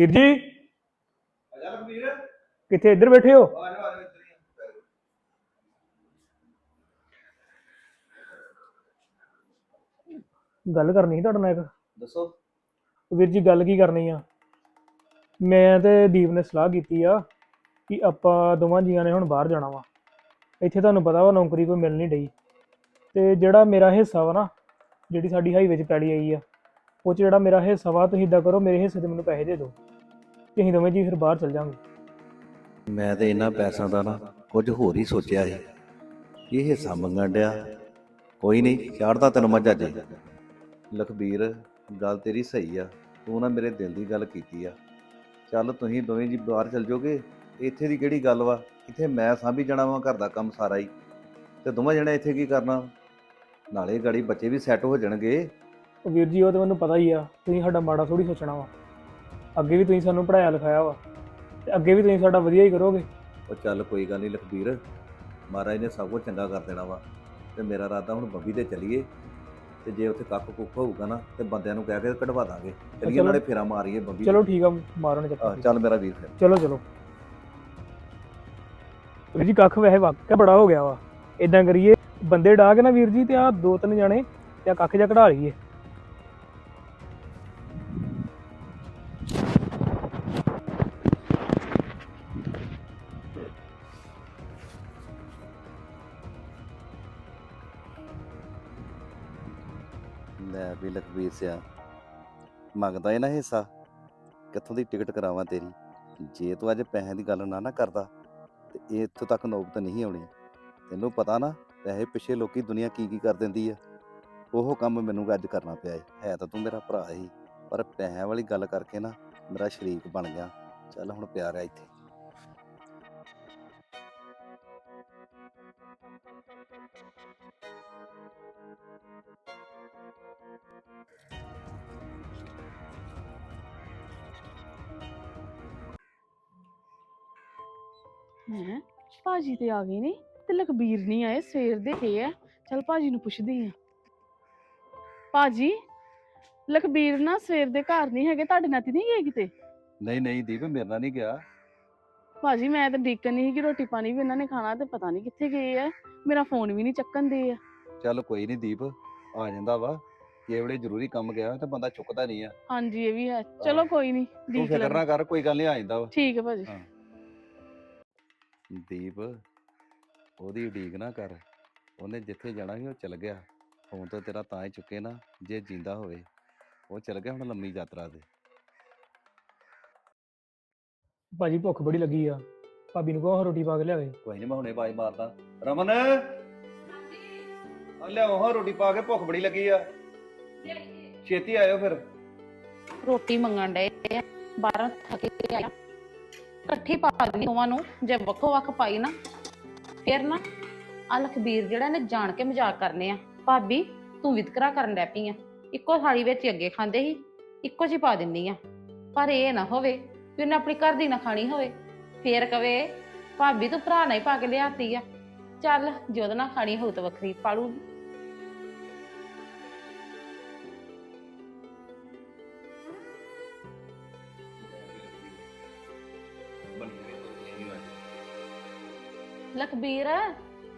ਵੀਰ ਜੀ। ਅਜਾ ਕਿੱਥੇ ਇੱਧਰ ਬੈਠੇ ਹੋ? ਜਾ ਆ ਜਾ ਇੱਧਰ ਹੀ ਆ। ਗੱਲ ਕਰਨੀ ਸੀ ਤੁਹਾਡੇ ਨਾਲ ਇੱਕ। ਦੱਸੋ। ਵੀਰ ਜੀ ਗੱਲ ਕੀ ਕਰਨੀ ਆ? ਮੈਂ ਤੇ ਦੀਪ ਨੇ ਸਲਾਹ ਕੀਤੀ ਆ ਕਿ ਆਪਾਂ ਦੋਵਾਂ ਜੀਆਂ ਨੇ ਹੁਣ ਬਾਹਰ ਜਾਣਾ ਵਾ। ਇੱਥੇ ਤੁਹਾਨੂੰ ਪਤਾ ਵਾ ਨੌਕਰੀ ਕੋਈ ਮਿਲ ਨਹੀਂ ਡਈ। ਤੇ ਜਿਹੜਾ ਮੇਰਾ ਹਿੱਸਾ ਵਾ ਨਾ ਜਿਹੜੀ ਸਾਡੀ ਹਾਈਵੇ 'ਚ ਪੈਲੀ ਆਈ ਆ ਉਹ 'ਚ ਜਿਹੜਾ ਮੇਰਾ ਹਿੱਸਾ ਵਾ ਤੁਸੀਂ ਇਦਾਂ ਕਰੋ ਮੇਰੇ ਹਿੱਸੇ ਤੇ ਮੈਨੂੰ ਪੈਸੇ ਦੇ ਦਿਓ। ਤੇ ਅਸੀਂ ਦੋਵੇਂ ਜੀ ਫਿਰ ਬਾਹਰ ਚੱਲ ਜਾਵਾਂਗੇ। ਮੈਂ ਤੇ ਇਹਨਾਂ ਪੈਸਿਆਂ ਦਾ ਨਾ ਕੁਝ ਹੋਰ ਹੀ ਸੋਚਿਆ ਸੀ। ਇਹ ਹਿੱਸਾ ਮੰਗਣ ਡਿਆ? ਕੋਈ ਨਹੀਂ ਚਾੜਦਾ ਤੈਨੂੰ ਮੱਝਾ ਜੇ ਲਖਬੀਰ ਗੱਲ ਤੇਰੀ ਸਹੀ ਆ। ਤੂੰ ਨਾ ਮੇਰੇ ਦਿਲ ਦੀ ਗੱਲ ਕੀਤੀ ਆ। ਚੱਲ ਤੁਸੀਂ ਦੋਵੇਂ ਜੀ ਬਾਹਰ ਚੱਲ ਜਾਓਗੇ। ਇੱਥੇ ਦੀ ਕਿਹੜੀ ਗੱਲ ਵਾ? ਇੱਥੇ ਮੈਂ ਸਾਂਭੀ ਜਾਣਾ ਵਾ ਘਰ ਦਾ ਕੰਮ ਸਾਰਾ ਹੀ। ਤੇ ਦੋਵਾਂ ਜਣੇ ਇੱਥੇ ਕੀ ਕਰਨਾ? ਨਾਲੇ ਗਾੜੀ ਬੱਚੇ ਵੀ ਸੈੱਟ ਹੋ ਜਾਣਗੇ। ਉਹ ਵੀਰ ਜੀ ਉਹ ਤਾਂ ਮੈਨੂੰ ਪਤਾ ਹੀ ਆ। ਤੁਸੀਂ ਸਾਡਾ ਮਾੜਾ ਥੋੜੀ ਸੋਚਣਾ ਵਾ। ਅੱਗੇ ਵੀ ਤੁਸੀਂ ਸਾਨੂੰ ਪੜਾਇਆ ਲਿਖਾਇਆ ਵਾ ਤੇ ਅੱਗੇ ਵੀ ਤੁਸੀਂ ਸਾਡਾ ਵਧੀਆ ਹੀ ਕਰੋਗੇ। ਉਹ ਚੱਲ ਕੋਈ ਗੱਲ ਨਹੀਂ ਲਖਬੀਰ ਮਹਾਰਾਜ ਨੇ ਸਭ ਕੁਝ ਚੰਗਾ ਕਰ ਦੇਣਾ ਵਾ ਤੇ ਮੇਰਾ ਇਰਾਦਾ ਹੁਣ ਬੰਬੀ ਤੇ ਚੱਲੀਏ ਤੇ ਜੇ ਉੱਥੇ ਕੱਖ ਕੁੱਖ ਹੋਊਗਾ ਨਾ ਤੇ ਬੰਦਿਆਂ ਨੂੰ ਕਹਿ ਕੇ ਕਢਵਾ ਦਾਂਗੇ। ਚੱਲੀਏ ਚਲੋ। ਨਾਲੇ ਫੇਰਾ ਮਾਰੀਏ ਬੰਬੀ ਚਲੋ ਠੀਕ ਆ ਮਾਰੋ ਨੇ ਚੱਕਰ। ਚੱਲ ਮੇਰਾ ਵੀਰ ਫਿਰ। ਚਲੋ ਚਲੋ। ਵੀਰ ਜੀ ਕੱਖ ਵੈਸੇ ਵਾਕਿਆ ਬੜਾ ਹੋ ਗਿਆ ਵਾ। ਇਦਾਂ ਕਰੀਏ ਬੰਦੇ ਡਾ ਕੇ ਨਾ ਵੀਰ ਜੀ ਤੇ ਆ ਦੋ ਤਿੰਨ ਜਾਣੇ ਤੇ ਆ ਕੱਖ ਜਾ ਕਢਾ ਲਈਏ। ਵੀ ਲਖਬੀਰ ਸਿਆ, ਮੰਗਦਾ ਇਹ ਨਾ ਹਿੱਸਾ। ਕਿੱਥੋਂ ਦੀ ਟਿਕਟ ਕਰਾਵਾਂ ਤੇਰੀ? ਜੇ ਤੂੰ ਅੱਜ ਪੈਸਿਆਂ ਦੀ ਗੱਲ ਨਾ ਨਾ ਕਰਦਾ, ਤੇ ਇਹ ਇੱਥੋਂ ਤੱਕ ਨੌਬਤ ਨਹੀਂ ਆਉਣੀ। ਤੈਨੂੰ ਪਤਾ ਨਾ, ਪੈਸੇ ਪਿੱਛੇ ਲੋਕੀ ਦੁਨੀਆ ਕੀ ਕੀ ਕਰ ਦਿੰਦੀ ਆ। ਉਹ ਕੰਮ ਮੈਨੂੰ ਅੱਜ ਕਰਨਾ ਪਿਆ ਏ। ਹੈ ਤਾਂ ਤੂੰ ਮੇਰਾ ਭਰਾ ਹੀ, ਪਰ ਪੈਸਿਆਂ ਵਾਲੀ ਗੱਲ ਕਰਕੇ ਨਾ ਮੇਰਾ ਸ਼ਰੀਕ ਬਣ ਗਿਆ। ਚੱਲ ਹੁਣ ਪਿਆਰ ਆ ਇੱਥੇ। ਹੈਂ? ਭਾਜੀ ਤੇ ਆ ਗਏ ਨੇ ਤੇ ਲਖਬੀਰ ਨਹੀਂ ਆਏ ਸਵੇਰ ਦੇ ਹੈ ਆ। ਚਲ ਭਾਜੀ ਨੂੰ ਪੁੱਛਦੀ ਆ ਭਾਜੀ ਲਖਬੀਰ ਨਾ ਸਵੇਰ ਦੇ ਘਰ ਨਹੀਂ ਹੈਗੇ ਤੁਹਾਡੇ ਨਾਲ ਤੇ ਨਹੀਂ ਗਏ ਕਿਤੇ? ਨਹੀਂ ਨਹੀਂ ਦੀਪ ਮੇਰੇ ਨਾਲ ਨਹੀਂ ਗਿਆ। ਭਾਜੀ ਮੈਂ ਤਾਂ ਡਿੱਕਣ ਨਹੀਂ ਕਿ ਰੋਟੀ ਪਾਣੀ ਵੀ ਇਹਨਾਂ ਨੇ ਖਾਣਾ ਤੇ ਪਤਾ ਨਹੀਂ ਕਿੱਥੇ ਗਏ ਆ। ਮੇਰਾ ਫੋਨ ਵੀ ਨਹੀਂ ਚੱਕਣ ਦੇ ਆ। ਚੱਲ ਕੋਈ ਨਹੀਂ ਦੀਪ ਆ ਜਾਂਦਾ ਵਾ। ਜੇ ਵੇਲੇ ਜ਼ਰੂਰੀ ਕੰਮ ਗਿਆ ਤਾਂ ਬੰਦਾ ਚੁੱਕਦਾ ਨਹੀਂ ਆ। ਹਾਂਜੀ ਇਹ ਵੀ ਹੈ। ਚਲੋ ਕੋਈ ਨਹੀਂ ਤੂੰ ਡੀਕ ਫਿਕਰ। ਨਾ ਕਰ ਕੋਈ ਗੱਲ ਨਹੀਂ ਆ ਜਾਂਦਾ ਵਾ। ਠੀਕ ਹੈ ਭਾਜੀ। ਹਾਂ। ਦੀਪ ਉਹਦੀ ਉਡੀਕ ਨਾ ਕਰ। ਉਹਨੇ ਜਿੱਥੇ ਜਾਣਾ ਸੀ ਉਹ ਚਲ ਗਿਆ। ਫੋਨ ਤਾਂ ਤੇਰਾ ਤਾਂ ਹੀ ਚੁੱਕੇ ਨਾ ਜੇ ਜਿੰਦਾ ਹੋਵੇ। ਉਹ ਚਲ ਗਿਆ ਹੁਣ ਲੰਮੀ ਯਾਤਰਾ ਤੇ। ਭਾਜੀ ਭੁੱਖ ਬੜੀ ਲੱਗੀ ਆ। ਭਾਬੀ ਨੂੰ ਕਹੋ ਰੋਟੀ ਪਾ ਕੇ ਲਿਆਵੇ। ਕੋਈ ਨਹੀਂ ਮੈਂ ਹੁਣੇ ਬਾਜ ਮਾਰਦਾ। ਰਮਨ! ਆ ਲਿਆਓ ਹਾਂ ਰੋਟੀ ਪਾ ਕੇ ਭੁੱਖ ਬੜੀ ਲੱਗੀ ਆ। ਛੇਤੀ ਆਇਓ ਫਿਰ। ਰੋਟੀ ਮੰਗਣ ਡਏ ਆ। ਬਾਹਰੋਂ ਥੱਕ ਆਇਆ। ਇਕੱਠੀ ਪਾ ਦੇਣੀ ਦੋਵਾਂ ਨੂੰ, ਜੇ ਵੱਖੋ ਵੱਖ ਪਾਈ ਨਾ, ਫਿਰ ਨਾ ਆ ਲਖਬੀਰ ਜਿਹੜਾ ਨੇ ਜਾਣ ਕੇ ਮਜ਼ਾਕ ਕਰਨੇ ਆ। ਭਾਬੀ, ਤੂੰ ਵਿਤਕਰਾ ਕਰਨ ਡੈ ਪਈ ਆ। ਇੱਕੋ ਥਾਲੀ ਵਿੱਚ ਹੀ ਅੱਗੇ ਖਾਂਦੇ ਸੀ, ਇੱਕੋ ਚ ਹੀ ਪਾ ਦਿੰਦੀ ਆ। ਪਰ ਇਹ ਨਾ ਹੋਵੇ ਕਿ ਉਹਨੇ ਆਪਣੀ ਘਰ ਦੀ ਨਾ ਖਾਣੀ ਹੋਵੇ। ਫੇਰ ਕਵੇ, ਭਾਬੀ, ਤੂੰ ਭਰਾ ਨਹੀਂ ਪਾ ਕੇ ਲਿਆਤੀ ਆ। ਚੱਲ, ਜੇ ਨਾ ਖਾਣੀ ਹੋਊ ਤਾਂ ਵੱਖਰੀ ਪਾਲੂ ਲਖਬੀਰ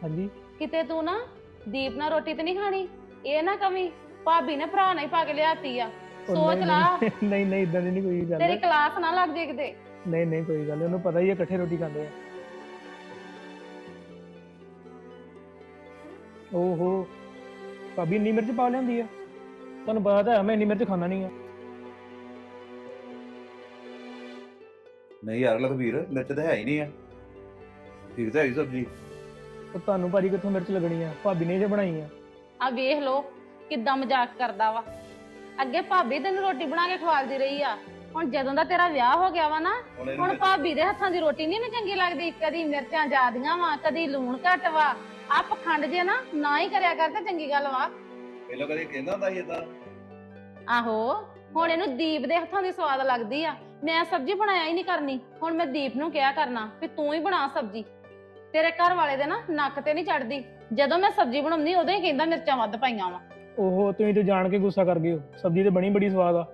ਹਾਂਜੀ। ਕਿਤੇ ਤੂੰ ਨਾ ਦੀਪ ਨਾਲ ਰੋਟੀ ਤੇ ਨਹੀਂ ਖਾਣੀ? ਇਹ ਨਾ ਕਵੀ ਭਾਬੀ ਨੇ ਭਰਾ ਨਹੀਂ ਪਾ ਕੇ ਲਿਆਤੀ ਆ। ਉਹ ਸੋਚ ਨਹੀਂ- ਲਾ। ਨਹੀਂ ਨਹੀਂ ਨਹੀਂ ਇਦਾਂ ਦੀ ਨਹੀਂ ਕੋਈ ਗੱਲ। ਤੇਰੀ ਕਲਾਸ ਨਾ ਲੱਗ ਜੇ ਕਿਤੇ। ਨਹੀਂ ਨਹੀਂ ਕੋਈ ਗੱਲ ਨੀ, ਉਹਨੂੰ ਪਤਾ ਹੀ ਹੈ ਇਕੱਠੇ ਰੋਟੀ ਖਾਂਦੇ ਆ। ਓਹੋ ਭਾਬੀ ਇੰਨੀ ਮਿਰਚ ਪਾ ਲਿਆਂਦੀ ਆ? ਤੁਹਾਨੂੰ ਪਤਾ ਤਾਂ ਹੈ ਮੈਂ ਇੰਨੀ ਮਿਰਚ ਖਾਣਾ ਨਹੀਂ ਆ। ਨਹੀਂ ਯਾਰ ਲਖਵੀਰ ਮਿਰਚ ਤਾਂ ਹੈ ਹੀ ਨਹੀਂ ਆ। ਠੀਕ ਤਾਂ ਹੈ ਹੀ ਸਬਜ਼ੀ। ਉਹ ਤੁਹਾਨੂੰ ਭਾਜੀ ਕਿੱਥੋਂ ਮਿਰਚ ਲੱਗਣੀ ਆ? ਭਾਬੀ ਨੇ ਜੇ ਬਣਾਈ ਆ। ਆ ਵੇਖ ਲੋ ਕਿੱਦਾਂ ਮਜ਼ਾਕ ਕਰਦਾ ਵਾ। ਅੱਗੇ ਭਾਬੀ ਤੈਨੂੰ ਰੋਟੀ ਬਣਾ ਕੇ ਖਵਾਲਦੀ ਰਹੀ ਆ। ਹੁਣ ਜਦੋਂ ਦਾ ਤੇਰਾ ਵਿਆਹ ਹੋ ਗਿਆ ਵਾ ਨਾ ਹੁਣ ਭਾਬੀ ਦੇ ਹੱਥਾਂ ਦੀ ਰੋਟੀ ਨਹੀਂ ਚੰਗੀ ਲੱਗਦੀ। ਕਦੀ ਮਿਰਚਾਂ ਜ਼ਿਆਦੀਆਂ ਵਾ ਕਦੀ ਲੂਣ ਘੱਟ ਵਾ। ਆ ਪਖੰਡ ਜੇ ਨਾ ਨਾ ਹੀ ਕਰਿਆ ਕਰ ਤੇ ਚੰਗੀ ਗੱਲ ਵਾ। ਪਹਿਲਾਂ ਕਦੇ ਕਹਿੰਦਾ ਹੁੰਦਾ ਸੀ ਇਦਾਂ ਆਹੋ ਹੁਣ ਇਹਨੂੰ ਦੀਪ ਦੇ ਹੱਥਾਂ ਦੀ ਸਵਾਦ ਲੱਗਦੀ ਆ। ਮੈਂ ਸਬਜ਼ੀ ਬਣਾਇਆ ਹੀ ਨਹੀਂ ਕਰਨੀ। ਹੁਣ ਮੈਂ ਦੀਪ ਨੂੰ ਕਿਹਾ ਕਰਨਾ ਵੀ ਤੂੰ ਹੀ ਬਣਾ ਸਬਜ਼ੀ। ਤੇਰੇ ਘਰ ਵਾਲੇ ਦੇ ਨਾ ਨੱਕ ਤੇ ਨਹੀਂ ਚੜਦੀ। ਜਦੋਂ ਮੈਂ ਸਬਜ਼ੀ ਬਣਾਉਂਦੀ ਉਦੋਂ ਹੀ ਕਹਿੰਦਾ ਮਿਰਚਾਂ ਵੱਧ ਪਾਈਆਂ ਵਾ। ਓਹੋ ਤੁਸੀਂ ਤੇ ਜਾਣ ਕੇ ਗੁੱਸਾ ਕਰ ਗਏ ਹੋ ਸਬਜ਼ੀ ਤੇ ਬਣੀ ਬੜੀ ਸਵਾਦ ਆ।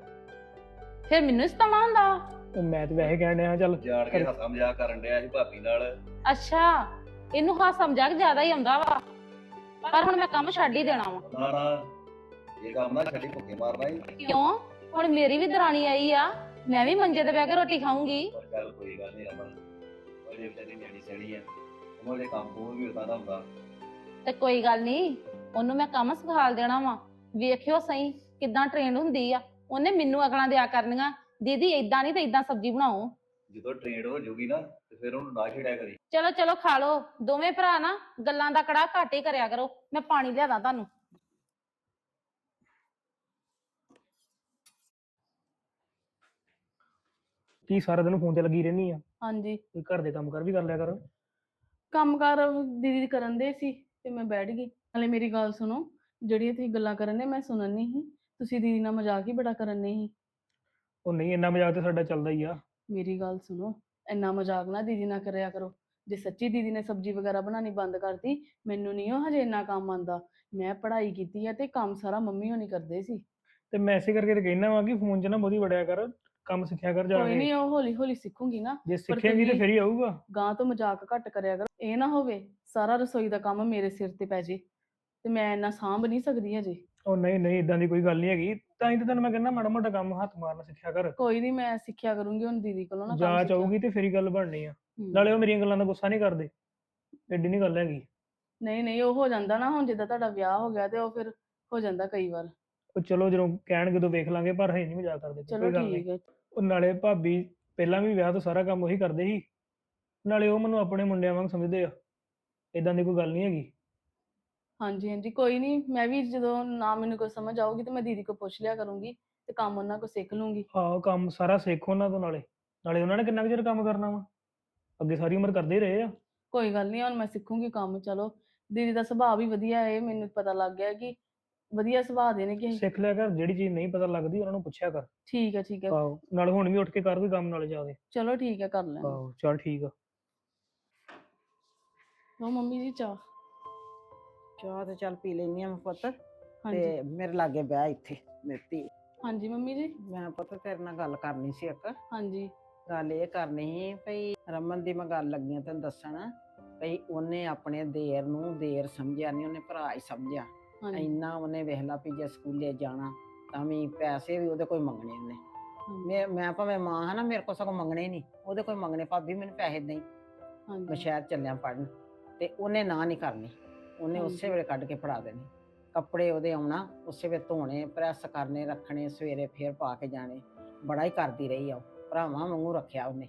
ਫਿਰ ਮੈਨੂੰ ਹੁੰਦਾ। ਉਹ ਮੈਂ ਤੇ ਵੈਸੇ ਕਹਿਣ ਡਿਆ ਚੱਲ। ਜਾਣ ਕੇ ਹੱਸਾ ਮਜ਼ਾਕ ਕਰਨ ਡਿਆ ਸੀ ਭਾਬੀ ਨਾਲ। ਅੱਛਾ ਇਹਨੂੰ ਹਾਸਾ ਮਜ਼ਾਕ ਜ਼ਿਆਦਾ ਹੀ ਆਉਂਦਾ ਵਾ। ਪਰ ਹੁਣ ਮੈਂ ਕੰਮ ਛੱਡ ਹੀ ਦੇਣਾ ਵਾ। ਨਾ ਨਾ ਇਹ ਕੰਮ ਨਾ ਛੱਡੀ ਭੁੱਖੇ ਮਾਰਨਾ ਹੀ। ਕਿਉਂ? ਹੁਣ ਮੇਰੀ ਵੀ ਦਰਾਣੀ ਆਈ ਆ ਮੈਂ ਵੀ ਮੰਜੇ ਤੇ ਬਹਿ ਕੇ ਰੋਟੀ ਖਾਊਂਗੀ। ਪਰ ਚੱਲ ਕੋਈ ਗੱਲ ਨਹੀਂ ਅਮਨ। ਉਹਦੇ ਵਿਚਾਰੀ ਨਿਆਣੀ ਸਿਆਣੀ ਆ। ਉਹਦੇ ਕੰਮ ਤੋਂ ਵੀ ਉਦਾਂ ਦਾ ਹੁੰਦਾ। ਤੇ ਕੋਈ ਗੱਲ ਨਹੀਂ ਉਹਨੂੰ ਮੈਂ ਕੰਮ ਸਿਖਾਲ ਦੇਣਾ ਵਾ। ਵੇਖਿਓ ਸਹੀ ਕਿਦਾਂ ਟ੍ਰੇਨ ਹੁੰਦੀ ਆ। ਉਹਨੇ ਮੈਨੂੰ ਅਗਲਾਂ ਦਿਆ ਕਰਨੀਆਂ। ਦੀਦੀ ਇਦਾਂ ਨਹੀਂ ਤੇ ਇਦਾਂ ਸਬਜ਼ੀ ਬਣਾਓ। ਜਦੋਂ ਟ੍ਰੇਨਡ ਹੋ ਜਾਊਗੀ ਨਾ ਤੇ ਫਿਰ ਉਹਨੂੰ ਨਾ ਛੇੜਿਆ ਕਰੀ। ਚਲੋ ਚਲੋ ਖਾ ਲਓ। ਦੋਵੇਂ ਭਰਾ ਨਾ ਗੱਲਾਂ ਦਾ ਕੜਾ ਘੱਟ ਹੀ ਕਰਿਆ ਕਰੋ। ਮੈਂ ਪਾਣੀ ਲਿਆਦਾ ਤੁਹਾਨੂੰ। ਕੀ ਸਾਰਾ ਦਿਨ ਫੋਨ ਤੇ ਲੱਗੀ ਰਹਿਨੀ ਆ? ਹਾਂਜੀ। ਕੋਈ ਘਰ ਦੇ ਕੰਮ ਕਰ ਵੀ ਕਰ ਲਿਆ ਕਰ। ਕੰਮਕਾਰ ਦੀਦੀ ਕਰਨ ਦੇ ਸੀ ਤੇ ਮੈਂ ਬੈਠ ਗਈ। ਨਾਲੇ ਮੇਰੀ ਗੱਲ ਸੁਣੋ ਜਿਹੜੀਆਂ ਤੁਸੀਂ ਗੱਲਾਂ ਕਰਨ ਦੇ ਮੈਂ ਸੁਣਨ ਨਹੀਂ ਸੀ। ਤੁਸੀਂ ਦੀਦੀ ਨਾਲ ਮਜ਼ਾਕ ਹੀ ਬੜਾ ਕਰਨ ਨਹੀਂ ਸੀ। ਉਹ ਨਹੀਂ ਇੰਨਾ ਮਜ਼ਾਕ ਤੇ ਸਾਡਾ ਚੱਲਦਾ ਹੀ ਆ। ਮੇਰੀ ਗੱਲ ਸੁਣੋ ਇੰਨਾ ਮਜ਼ਾਕ ਨਾ ਦੀਦੀ ਨਾਲ ਕਰਿਆ ਕਰੋ। ਜੇ ਸੱਚੀ ਦੀਦੀ ਨੇ ਸਬਜ਼ੀ ਵਗੈਰਾ ਬਣਾਉਣੀ ਬੰਦ ਕਰਤੀ ਮੈਨੂੰ ਨਹੀਂ ਉਹ ਹਜੇ ਇੰਨਾ ਕੰਮ ਆਂਦਾ ਮੈਂ ਪੜ੍ਹਾਈ ਕੀਤੀ ਆ ਤੇ ਕੰਮ ਸਾਰਾ ਮੰਮੀ ਹੋਣੀ ਕਰਦੇ ਸੀ। ਤੇ ਮੈਂ ਐਸੇ ਕਰਕੇ ਤੇ ਕਹਿਣਾ ਵਾ ਕਿ ਫੋਨ 'ਚ ਨਾ ਬਹੁਤੀ ਵੜਿਆ ਕਰ। ਕੰਮ ਸਿੱਖਿਆ ਕਰ ਜਾ ਕੋਈ ਕੇ ਨਹੀਂ ਉਹ ਹੌਲੀ ਹੌਲੀ ਸਿੱਖੂਗੀ ਨਾ। ਜੇ ਸਿੱਖੇਂਗੀ ਤੇ ਤੁਸੀਂ- ਫਿਰ ਹੀ ਆਊਗਾ। ਗਾਂ ਤੋਂ ਮਜ਼ਾਕ ਘੱਟ ਕਰਿਆ ਕਰੋ। ਇਹ ਨਾ ਹੋਵੇ ਸਾਰਾ ਰਸੋਈ ਦਾ ਕੰਮ ਮੇਰੇ ਸਿਰ ਤੇ ਪੈ ਜੇ ਤੇ ਮੈਂ ਇੰਨਾ ਸਾਂਭ ਨਹੀਂ ਸਕਦੀ ਹਜੇ। ਉਹ ਨਹੀਂ ਨਹੀਂ ਇਦਾਂ ਦੀ ਕੋਈ ਗੱਲ ਨਹੀਂ ਹੈਗੀ। ਤਾਂ ਹੀ ਤਾਂ ਤੈਨੂੰ ਮੈਂ ਕਹਿੰਦਾ ਮਾੜਾ ਮੋਟਾ ਕੰਮ ਹੱਥ ਮਾਰਨਾ ਸਿੱਖਿਆ ਕਰ। ਕੋਈ ਨਹੀਂ ਮੈਂ ਸਿੱਖਿਆ ਕਰੂੰਗੀ ਹੁਣ ਦੀਦੀ ਕੋਲੋਂ ਨਾ ਕੰਮ ਜਾ ਸਿੱਖਿਆ। ਚਾਹੂਗੀ ਤੇ ਫਿਰ ਹੀ ਗੱਲ ਬਣਨੀ ਆ। ਨਾਲੇ ਉਹ ਮੇਰੀਆਂ ਗੱਲਾਂ ਦਾ ਗੁੱਸਾ ਨਹੀਂ ਕਰਦੇ। ਐਡੀ ਨਹੀਂ ਗੱਲ ਹੈਗੀ। ਨਹੀਂ ਨਹੀਂ ਉਹ ਹੋ ਜਾਂਦਾ ਨਾ ਹੁਣ ਜਿੱਦਾਂ ਤੁਹਾਡਾ ਵਿਆਹ ਹੋ ਗਿਆ ਤੇ ਉਹ ਫਿਰ ਹੋ ਜਾਂਦਾ ਕਈ ਵਾਰ। ਉਹ ਚਲੋ ਜਦੋਂ ਕਹਿਣਗੇ ਉਦੋਂ ਵੇਖ ਲਾਂਗੇ ਪਰ ਹੈ ਨਹੀਂ ਮਜ਼ਾਕ ਕਰਦੇ ਚਲੋ ਕੋਈ ਗੱਲ ਨਹੀਂ। ਠੀਕ ਹੈ। ਉਹ ਨਾਲੇ ਭਾਬੀ ਪਹਿਲਾਂ ਵੀ ਵਿਆਹ ਤੋਂ ਸਾਰਾ ਕੰਮ ਉਹੀ ਕਰਦੇ ਸੀ। ਨਾਲੇ ਉਹ ਮੈਨੂੰ ਆਪਣੇ ਮੁੰਡਿਆਂ ਵਾਂਗ ਸਮਝਦੇ ਆ। ਇਦਾਂ ਦੀ ਕੋਈ ਗੱਲ ਨਹੀਂ ਹੈਗੀ। ਹਾਂਜੀ ਹਾਂਜੀ ਕੋਈ ਨਹੀਂ ਮੈਂ ਵੀ ਜਦੋਂ ਨਾ ਮੈਨੂੰ ਕੋਈ ਸਮਝ ਆਊਗੀ ਤੇ ਮੈਂ ਦੀਦੀ ਕੋਲ ਪੁੱਛ ਲਿਆ ਕਰੂੰਗੀ ਤੇ ਕੰਮ ਉਹਨਾਂ ਕੋਲ ਸਿੱਖ ਲੂੰਗੀ। ਆਹੋ ਕੰਮ ਸਾਰਾ ਸਿੱਖ ਉਹਨਾਂ ਤੋਂ ਨਾਲੇ। ਨਾਲੇ ਉਹਨਾਂ ਨੇ ਕਿੰਨਾ ਕੁ ਚਿਰ ਕੰਮ ਕਰਨਾ ਵਾ? ਅੱਗੇ ਸਾਰੀ ਉਮਰ ਕਰਦੇ ਹੀ ਰਹੇ ਆ। ਕੋਈ ਗੱਲ ਨਹੀਂ ਹੁਣ ਮੈਂ ਸਿੱਖੂੰਗੀ ਕੰਮ ਚਲੋ। ਦੀਦੀ ਦਾ ਸੁਭਾਅ ਵੀ ਵਧੀਆ ਹੈ ਮੈਨੂੰ ਪਤਾ ਲੱਗ ਗਿਆ ਕਿ ਵਧੀਆ ਸੁਭਾਅ ਦੇ ਨੇ ਕਿ ਸਿੱਖ ਲਿਆ ਕਰ ਜਿਹੜੀ ਚੀਜ਼ ਨਹੀਂ ਪਤਾ ਲੱਗਦੀ ਉਹਨਾਂ ਨੂੰ ਪੁੱਛਿਆ ਕਰ। ਠੀਕ ਹੈ ਠੀਕ ਹੈ ਆਹੋ ਨਾਲੇ ਹੁਣ ਵੀ ਉੱਠ ਕੇ ਕਰ ਕੋਈ ਕੰਮ ਨਾਲੇ ਜਾ ਕੇ। ਚਲੋ ਠੀਕ ਹੈ ਕਰ ਲੈਣਾ ਆਹੋ ਚੱਲ ਠੀਕ ਆ। ਲਓ ਮੰਮੀ ਜੀ ਚਾਹ। ਚਾਹ ਤੇ ਚੱਲ ਪੀ ਲੈਨੀ ਆ ਮੈਂ ਪੁੱਤ ਹਾਂਜੀ। ਤੇ ਮੇਰੇ ਲਾਗੇ ਬਹਿ ਇੱਥੇ ਮੇਤੀ ਹਾਂਜੀ ਮੰਮੀ ਜੀ। ਮੈਂ ਪੁੱਤ ਤੇਰੇ ਨਾਲ ਗੱਲ ਕਰਨੀ ਸੀ ਇੱਕ। ਹਾਂਜੀ। ਗੱਲ ਇਹ ਕਰਨੀ ਸੀ ਭਈ ਰਮਨ ਦੀ ਮੈਂ ਗੱਲ ਲੱਗੀ ਆ ਤੈਨੂੰ ਦੱਸਣ ਭਈ ਉਹਨੇ ਆਪਣੇ ਦੇਰ ਨੂੰ ਦੇਰ ਸਮਝਿਆ ਨਹੀਂ ਉਹਨੇ ਭਰਾ ਹੀ ਸਮਝਿਆ। ਹਾਂਜੀ। ਇੰਨਾ ਉਹਨੇ ਵੇਖਲਾ ਵੀ ਜੇ ਸਕੂਲੇ ਜਾਣਾ ਤਾਂ ਵੀ ਪੈਸੇ ਵੀ ਉਹਦੇ ਕੋਈ ਮੰਗਣੇ ਉਹਨੇ ਮੈਂ ਮੈਂ ਭਾਵੇਂ ਮਾਂ ਹਾਂ ਨਾ ਮੇਰੇ ਕੋਲ ਸਗੋਂ ਮੰਗਣੇ ਨਹੀਂ। ਉਹਦੇ ਕੋਈ ਮੰਗਣੇ ਭਾਬੀ ਮੈਨੂੰ ਪੈਸੇ ਨਹੀਂ ਮੈਂ ਹਾਂਜੀ ਸ਼ਹਿਰ ਚੱਲਿਆ ਪੜਨ ਤੇ ਉਹਨੇ ਨਾ ਨਹੀਂ ਕਰਨੀ। ਉਹਨੇ ਹਾਂਜੀ। ਉਸੇ ਵੇਲੇ ਕੱਢ ਕੇ ਫੜਾ ਦੇਣੇ। ਕੱਪੜੇ ਉਹਦੇ ਆਉਣਾ ਉਸੇ ਵੇਲੇ ਧੋਣੇ ਪ੍ਰੈਸ ਕਰਨੇ ਰੱਖਣੇ ਸਵੇਰੇ ਫੇਰ ਪਾ ਕੇ ਜਾਣੇ। ਬੜਾ ਹੀ ਕਰਦੀ ਰਹੀ ਆ ਉਹ। ਭਰਾਵਾਂ ਵਾਂਗੂ ਰੱਖਿਆ ਉਹਨੇ।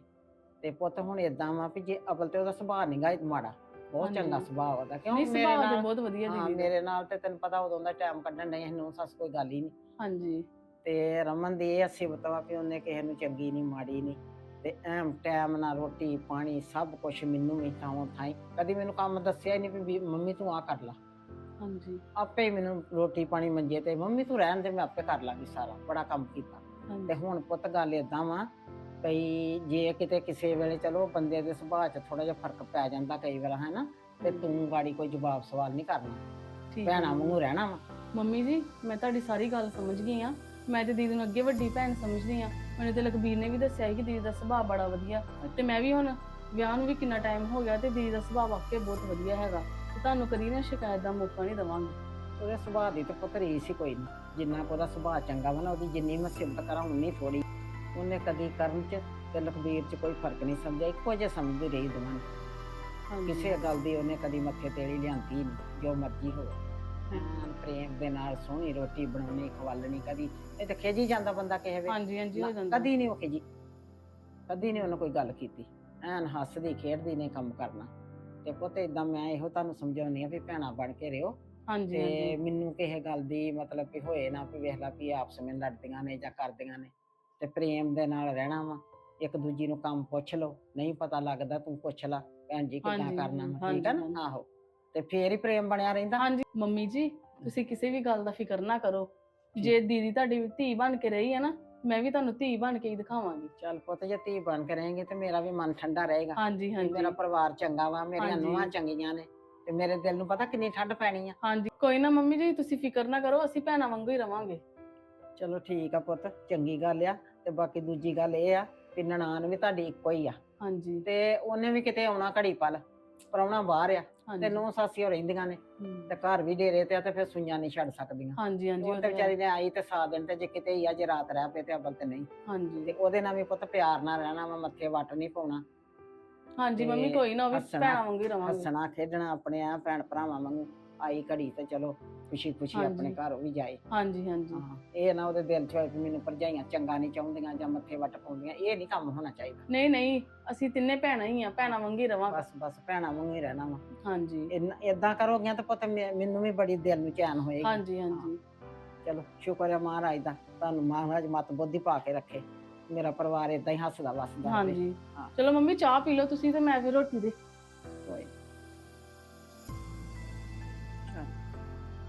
ਤੇ ਪੁੱਤ ਹੁਣ ਇਦਾਂ ਵਾ ਵੀ ਜੇ ਅਵਲ ਤੇ ਉਹਦਾ ਸੁਭਾਅ ਨਹੀਂਗਾ ਮਾੜਾ। ਬਹੁਤ। ਚੰਗਾ ਸੁਭਾਅ ਉਹਦਾ ਕਿਉਂ? ਨਹੀਂ ਸੁਭਾਅ ਨਾਲ ਬਹੁਤ ਵਧੀਆ ਹਾਂ ਦੀਦੀ ਦਾ। ਮੇਰੇ ਨਾਲ ਤੇ ਤੈਨੂੰ ਪਤਾ ਉਦੋਂ ਦਾ ਟਾਈਮ ਕੱਢਣ ਨਹੀਂ ਨੂੰ ਸੱਸ ਕੋਈ ਗੱਲ ਹੀ ਨਹੀਂ। ਹਾਂਜੀ। ਤੇ ਰਮਨ ਦੀ ਇਹ ਸਿਫਤ ਵਾ ਵੀ ਉਹਨੇ ਕਿਸੇ ਨੂੰ ਚੰਗੀ ਨਹੀਂ ਮਾੜੀ ਨਹੀਂ ਤੇ ਐਮ ਟਾਈਮ ਨਾਲ ਰੋਟੀ ਪਾਣੀ ਸਭ ਕੁਝ ਮੈਨੂੰ ਵੀ ਥਾਂ ਥਾਈ ਕਦੀ ਮੈਨੂੰ ਕੰਮ ਦੱਸਿਆ ਹੀ ਨਹੀਂ ਵੀ ਵੀ ਮੰਮੀ ਤੂੰ ਆ ਕਰ ਲਾ। ਹਾਂਜੀ। ਆਪੇ ਹੀ ਮੈਨੂੰ ਰੋਟੀ ਪਾਣੀ ਮੰਜੇ ਤੇ ਮੰਮੀ ਤੂੰ ਰਹਿਣ ਦੇ ਮੈਂ ਆਪੇ ਕਰ ਲਾਂਗੀ ਸਾਰਾ ਬੜਾ ਕੰਮ ਕੀਤਾ। ਤੇ ਹਾਂਜੀ ਹੁਣ ਪੁੱਤ ਗੱਲ ਏਦਾਂ ਵਾ ਭਈ ਜੇ ਕਿਤੇ ਕਿਸੇ ਵੇਲੇ ਚਲੋ ਬੰਦੇ ਦੇ ਸੁਭਾਅ 'ਚ ਥੋੜਾ ਜਿਹਾ ਫ਼ਰਕ ਪੈ ਜਾਂਦਾ ਕਈ ਵਾਰ ਹੈ ਤੇ ਤੂੰ ਗਾੜੀ ਕੋਈ ਜਵਾਬ ਸਵਾਲ ਨਹੀਂ ਕਰਨਾ। ਠੀਕ ਹੈ। ਭੈਣਾਂ। ਵਾਂਗੂ ਰਹਿਣਾ ਵਾ। ਮੰਮੀ ਜੀ ਮੈਂ ਤੁਹਾਡੀ ਸਾਰੀ ਗੱਲ ਸਮਝ ਗਈ ਆ ਮੈਂ ਤੇ ਦੀਦੀ ਨੂੰ ਅੱਗੇ ਵੱਡੀ ਭੈਣ ਸਮਝਦੀ ਆ ਮੈਨੂੰ ਤੇ ਲਖਬੀਰ ਨੇ ਵੀ ਦੱਸਿਆ ਸੀ ਕਿ ਦੀਦੀ ਦਾ ਸੁਭਾਅ ਬੜਾ ਵਧੀਆ। ਤੇ ਮੈਂ ਵੀ ਹੁਣ ਵਿਆਹ ਨੂੰ ਵੀ ਕਿੰਨਾ ਟਾਈਮ ਹੋ ਗਿਆ ਤੇ ਦੀਦੀ ਦਾ ਸੁਭਾਅ ਵਾਕਿਆ ਬਹੁਤ ਵਧੀਆ ਹੈਗਾ। ਤੇ ਤੁਹਾਨੂੰ ਕਦੀ ਨਾ ਸ਼ਿਕਾਇਤ ਦਾ ਮੌਕਾ ਨਹੀਂ ਦਵਾਂਗੀ। ਉਹਦੇ ਸੁਭਾਅ ਦੀ ਤੇ ਪੁੱਤ ਰੀਸ ਹੀ ਕੋਈ ਨਹੀਂ ਜਿੰਨਾ ਕੁ ਉਹਦਾ ਸੁਭਾਅ ਚੰਗਾ ਵਾ ਨਾ ਉਹਦੀ ਜਿੰਨੀ ਮੈਂ ਸਿਫਤ ਕਰਾਂ ਉਨੀ ਥੋੜੀ ਉਹਨੇ ਕਦੀ ਕਰਨ 'ਚ ਤੇ ਲਖਬੀਰ 'ਚ ਕੋਈ ਫ਼ਰਕ ਨਹੀਂ ਸਮਝਿਆ ਇੱਕੋ ਜਿਹਾ ਸਮਝਦੀ ਰਹੀ ਦੋਵਾਂ ਨੂੰ। ਕਿਸੇ ਗੱਲ ਦੀ ਉਹਨੇ ਕਦੀ ਮੱਥੇ ਤੇੜੀ ਲਿਆਂਦੀ ਨਹੀਂ ਜੋ ਮਰਜ਼ੀ ਹੋਵੇ। ਐਨ ਪ੍ਰੇਮ ਦੇ ਨਾਲ ਸੋਹਣੀ ਰੋਟੀ ਬਣਾਉਣੀ ਖਵਾਲਣੀ ਕਦੀ ਇਹ ਤਾਂ ਖਿਜੀ ਜਾਂਦਾ ਬੰਦਾ ਕਿਸੇ ਵੇ ਹਾਂਜੀ ਹਾਂਜੀ ਹੋ ਜਾਂਦਾ। ਕਦੀ ਨਹੀਂ ਉਹ ਖਿਜੀ ਕਦੀ ਨਹੀਂ ਉਹਨੇ ਕੋਈ ਗੱਲ ਕੀਤੀ। ਐਨ ਹੱਸਦੀ ਖੇਡਦੀ ਨੇ ਕੰਮ ਕਰਨਾ। ਤੇ ਪੁੱਤ ਇਦਾਂ ਮੈਂ ਇਹੋ ਤੁਹਾਨੂੰ ਸਮਝਾਉਣੀ ਆ ਵੀ ਭੈਣਾ ਬਣ ਕੇ ਰਿਓ ਹਾਂਜੀ ਤੇ ਹਾਂਜੀ। ਮੈਨੂੰ ਕਿਸੇ ਗੱਲ ਦੀ ਮਤਲਬ ਕਿ ਹੋਏ ਨਾ ਵੀ ਵੇਖ ਲਾ ਵੀ ਆਪਸ ਵਿੱਚ ਲੜਦੀਆਂ ਨੇ ਜਾਂ ਕਰਦੀਆਂ ਨੇ। ਤੇ ਪ੍ਰੇਮ ਦੇ ਨਾਲ ਰਹਿਣਾ ਵਾ। ਇੱਕ ਦੂਜੀ ਨੂੰ ਕੰਮ ਪੁੱਛ ਲਓ ਨਹੀਂ ਪਤਾ ਲੱਗਦਾ ਤੂੰ ਪੁੱਛ ਲਾ ਭੈਣ ਜੀ ਕਿੱਦਾਂ ਹਾਂਜੀ, ਕਰਨਾ ਵਾ, ਠੀਕ ਆ ਨਾ। ਆਹੋ ਤੇ ਫੇਰ ਹੀ ਪ੍ਰੇਮ ਬਣਿਆ ਰਹਿੰਦਾ। ਹਾਂਜੀ ਮੰਮੀ ਜੀ ਤੁਸੀਂ ਕਿਸੇ ਵੀ ਗੱਲ ਦਾ ਫਿਕਰ ਨਾ ਕਰੋ। ਜੇ ਦੀਦੀ ਤੁਹਾਡੀ ਧੀ ਬਣ ਕੇ ਰਹੀ ਹੈ ਨਾ ਮੈਂ ਵੀ ਤੁਹਾਨੂੰ ਧੀ ਬਣ ਕੇ ਹੀ ਦਿਖਾਵਾਂਗੀ। ਚੱਲ ਪੁੱਤ ਜੇ ਧੀ ਬਣ ਕੇ ਰਹੇਂਗੇ ਤੇ ਮੇਰਾ ਵੀ ਮਨ ਠੰਡਾ ਰਹੇਗਾ। ਹਾਂਜੀ ਵੀ ਹਾਂਜੀ। ਮੇਰਾ ਪਰਿਵਾਰ ਚੰਗਾ ਵਾ ਮੇਰੀਆਂ ਹਾਂਜੀ। ਨੂੰਹਾਂ ਚੰਗੀਆਂ ਨੇ ਤੇ ਮੇਰੇ ਦਿਲ ਨੂੰ ਪਤਾ ਕਿੰਨੀ ਠੰਡ ਪੈਣੀ ਆ। ਹਾਂਜੀ ਕੋਈ ਨਾ ਮੰਮੀ ਜੀ ਤੁਸੀਂ ਫਿਕਰ ਨਾ ਕਰੋ ਅਸੀਂ ਭੈਣਾਂ ਵਾਂਗੂ ਹੀ ਰਵਾਂਗੇ। ਚਲੋ ਠੀਕ ਆ ਪੁੱਤ ਚੰਗੀ ਗੱਲ ਆ। ਤੇ ਬਾਕੀ ਦੂਜੀ ਗੱਲ ਇਹ ਆ ਵੀ ਨਨਾਣ ਵੀ ਤੁਹਾਡੀ ਇੱਕੋ ਹੀ ਆ। ਹਾਂਜੀ। ਤੇ ਉਹਨੇ ਵੀ ਕਿਤੇ ਆਉਣਾ ਘੜੀ ਪਲ ਪ੍ਰਾਹੁਣਾ ਬਾਹਰ ਆ ਹਾਂਜੀ। ਤੇ ਨੂੰ ਸਾਸੀਆਂ ਰਹਿੰਦੀਆਂ ਨੇ ਹਮ, ਤੇ ਘਰ ਵੀ ਡੇਰੇ ਤੇ ਆ ਤੇ ਫਿਰ ਸੁਈਆਂ ਨਹੀਂ ਛੱਡ ਸਕਦੀਆਂ। ਹਾਂਜੀ ਹਾਂਜੀ ਉਹ ਤੇ ਤੇ ਵਿਚਾਰੀ ਨੇ ਆਈ ਤੇ ਸਾ ਦਿਨ ਤੇ ਜੇ ਕਿਤੇ ਹੀ ਆ ਜੇ ਰਾਤ ਰਹਿ ਪਏ ਤੇ ਅਬਲ ਤੇ ਨਹੀਂ। ਤੇ ਹਾਂਜੀ ਉਹਦੇ ਨਾਲ ਵੀ ਪੁੱਤ ਪਿਆਰ ਨਾਲ ਰਹਿਣਾ ਵਾ ਮੱਥੇ ਵੱਟ ਨਹੀਂ ਪਾਉਣਾ। ਹਾਂਜੀ ਮੰਮੀ ਤੇ ਕੋਈ ਨਾ ਉਹ ਵੀ ਹੱਸਣਾ- ਭੈਣਾਂ ਵਾਂਗੀ ਰਵਾਂਗੇ। ਹੱਸਣਾ ਖੇਡਣਾ ਆਪਣੇ ਆ ਭੈਣ ਭਰਾਵਾਂ ਵਾਂਗੂ। ਆਈ ਘੜੀ ਤੇ ਚਲੋ ਖੁਸ਼ੀ ਖੁਸ਼ੀ ਆਪਣੇ। ਘਰ ਉਹ ਵੀ ਜਾਏ। ਹਾਂਜੀ ਹਾਂਜੀ। ਹਾਂ ਇਹ ਨਾ ਉਹਦੇ ਦਿਲ ਚ ਹੋਏ ਵੀ ਮੈਨੂੰ ਭਰਜਾਈਆਂ ਚੰਗਾ ਨਹੀਂ ਚਾਹੁੰਦੀਆਂ ਜਾਂ ਮੱਥੇ ਵੱਟ ਪਾਉਂਦੀਆਂ ਇਹ ਨਹੀਂ ਕੰਮ ਹੋਣਾ ਚਾਹੀਦਾ। ਨਹੀਂ ਨਹੀਂ ਅਸੀਂ ਤਿੰਨੇ ਭੈਣਾਂ ਹੀ ਆ ਭੈਣਾਂ ਵਾਂਗੀ ਰਵਾਂਗੇ ਬਸ ਬਸ ਭੈਣਾਂ ਵਾਂਗੂ ਹੀ ਰਹਿਣਾ ਵਾ। ਹਾਂਜੀ। ਇਦਾਂ ਕਰੋਗੀਆਂ ਤਾਂ ਪੁੱਤ ਮੈ- ਮੈਨੂੰ ਵੀ ਬੜੀ ਦਿਲ ਨੂੰ ਚੈਨ ਹੋਏਗੀ। ਹਾਂਜੀ ਹਾਂਜੀ। ਚਲੋ ਸ਼ੁਕਰ ਹੈ ਮਹਾਰਾਜ ਦਾ ਤੁਹਾਨੂੰ ਮਹਾਰਾਜ ਮਤ ਬੁੱਧੀ ਪਾ ਕੇ ਰੱਖੇ। ਮੇਰਾ ਪਰਿਵਾਰ ਇਦਾਂ ਹੀ ਹੱਸਦਾ ਵਸਦਾ ਰਹੇ। ਹਾਂਜੀ। ਹਾਂ। ਚਲੋ ਮੰਮੀ ਚਾਹ ਪੀ ਲਓ ਤੁਸੀਂ ਤੇ ਮੈਂ ਫਿਰ ਰੋਟੀ ਦੇ